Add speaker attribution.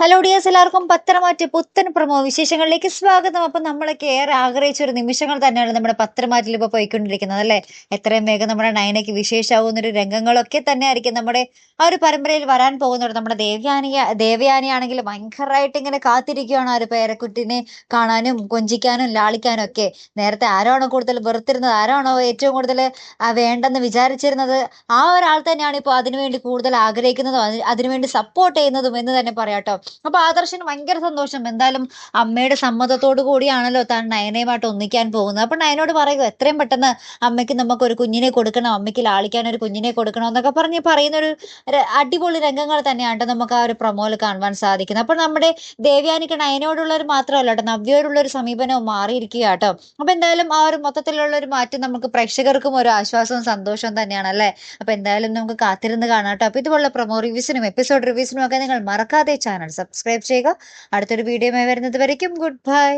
Speaker 1: Hello dears എല്ലാവർക്കും പത്രമാറ്റ് പുത്തൻ promo വിശേഷങ്ങളിലേക്ക് സ്വാഗതം. അപ്പം നമ്മളൊക്കെ ഏറെ ആഗ്രഹിച്ച ഒരു നിമിഷങ്ങൾ തന്നെയാണ് നമ്മുടെ പത്രമാറ്റിൽ ഇപ്പോൾ പോയിക്കൊണ്ടിരിക്കുന്നത് അല്ലേ? എത്രയും വേഗം നമ്മുടെ നയനയ്ക്ക് വിശേഷമാവുന്ന ഒരു രംഗങ്ങളൊക്കെ തന്നെ ആയിരിക്കും നമ്മുടെ ആ ഒരു പരമ്പരയിൽ വരാൻ പോകുന്നത്. നമ്മുടെ ദേവയാനി ദേവയാനിയാണെങ്കിൽ ഭയങ്കരമായിട്ട് ഇങ്ങനെ കാത്തിരിക്കുകയാണ് ആ ഒരു പേരക്കുട്ടിനെ കാണാനും കൊഞ്ചിക്കാനും ലാളിക്കാനും ഒക്കെ. നേരത്തെ ആരാണോ കൂടുതൽ വെറുത്തിരുന്നത് ആരാണോ ഏറ്റവും കൂടുതൽ വേണ്ടെന്ന് വിചാരിച്ചിരുന്നത് ആ ഒരാൾ തന്നെയാണ് ഇപ്പോൾ അതിനുവേണ്ടി കൂടുതൽ ആഗ്രഹിക്കുന്നതും അതിനുവേണ്ടി സപ്പോർട്ട് ചെയ്യുന്നതും എന്ന് തന്നെ പറയാട്ടോ അപ്പൊ ആദർശന് ഭയങ്കര സന്തോഷം. എന്തായാലും അമ്മയുടെ സമ്മതത്തോടു കൂടിയാണല്ലോ താൻ നയനയുമായിട്ട് ഒന്നിക്കാൻ പോകുന്നത്. അപ്പൊ നയനോട് പറയുക എത്രയും പെട്ടെന്ന് അമ്മയ്ക്ക് നമുക്ക് ഒരു കുഞ്ഞിനെ കൊടുക്കണം അമ്മയ്ക്ക് ലാളിക്കാൻ ഒരു കുഞ്ഞിനെ കൊടുക്കണം എന്നൊക്കെ പറഞ്ഞ് പറയുന്ന ഒരു അടിപൊളി രംഗങ്ങൾ തന്നെയാണ് നമുക്ക് ആ ഒരു പ്രൊമോയിൽ കാണുവാൻ സാധിക്കുന്നത്. അപ്പൊ നമ്മുടെ ദേവ്യാനിക്ക് നയനോടുള്ള ഒരു മാത്രമല്ല കേട്ടോ നവ്യയോടുള്ള ഒരു സമീപനവും മാറിയിരിക്കുക കേട്ടോ അപ്പൊ എന്തായാലും ആ ഒരു മൊത്തത്തിലുള്ള ഒരു മാറ്റം നമുക്ക് പ്രേക്ഷകർക്കും ഒരു ആശ്വാസവും സന്തോഷവും തന്നെയാണ് അല്ലേ അപ്പൊ എന്തായാലും നമുക്ക് കാത്തിരുന്ന് കാണാം കേട്ടോ. അപ്പൊ ഇതുപോലുള്ള പ്രൊമോ റിവ്യൂസിനും എപ്പിസോഡ് റിവ്യൂസിനും ഒക്കെ നിങ്ങൾ മറക്കാതെ ചാനൽ സബ്സ്ക്രൈബ് ചെയ്യുക. അടുത്തൊരു വീഡിയോ വരുന്നത് വരയ്ക്കും. Good bye